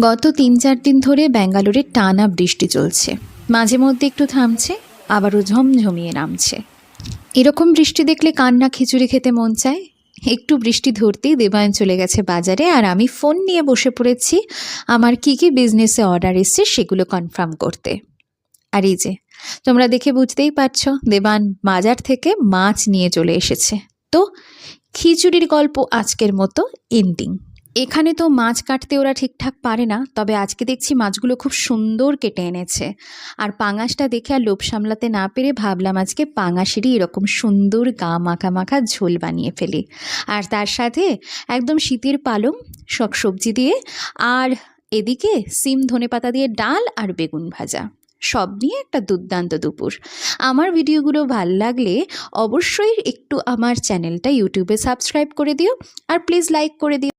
গত তিন চার দিন ধরে ব্যাঙ্গালোরে টানা বৃষ্টি চলছে। মাঝে মধ্যে একটু থামছে, আবারও ঝমঝমিয়ে নামছে। এরকম বৃষ্টি দেখলে কান্না খিচুড়ি খেতে মন চায়। একটু বৃষ্টি ধরতেই দেবায়ন চলে গেছে বাজারে আর আমি ফোন নিয়ে বসে পড়েছি, আমার কী কী বিজনেসে অর্ডার এসছে সেগুলো কনফার্ম করতে। আর এই যে, তোমরা দেখে বুঝতেই পারছ দেবান বাজার থেকে মাছ নিয়ে চলে এসেছে। তো, খিচুড়ির গল্প আজকের মতো এন্ডিং এখানে তো মাছ কাটতে ওরা ঠিকঠাক পারে না, তবে আজকে দেখছি মাছগুলো খুব সুন্দর কেটে এনেছে। আর পাঙাশটা দেখে আর লোভ সামলাতে না পেরে ভাবলাম আজকে পাঙাশেরই এরকম সুন্দর গা মাখা মাখা ঝোল বানিয়ে ফেলি। আর তার সাথে একদম শীতের পালং সব সবজি দিয়ে, আর এদিকে সিম, ধনেপাতা দিয়ে ডাল আর বেগুন ভাজা। সব নিয়ে একটা দুর্দান্ত দুপুর। আমার ভিডিওগুলো ভালো লাগলে অবশ্যই একটু আমার চ্যানেলটা ইউটিউবে সাবস্ক্রাইব করে দিও, আর প্লিজ লাইক করে দিও।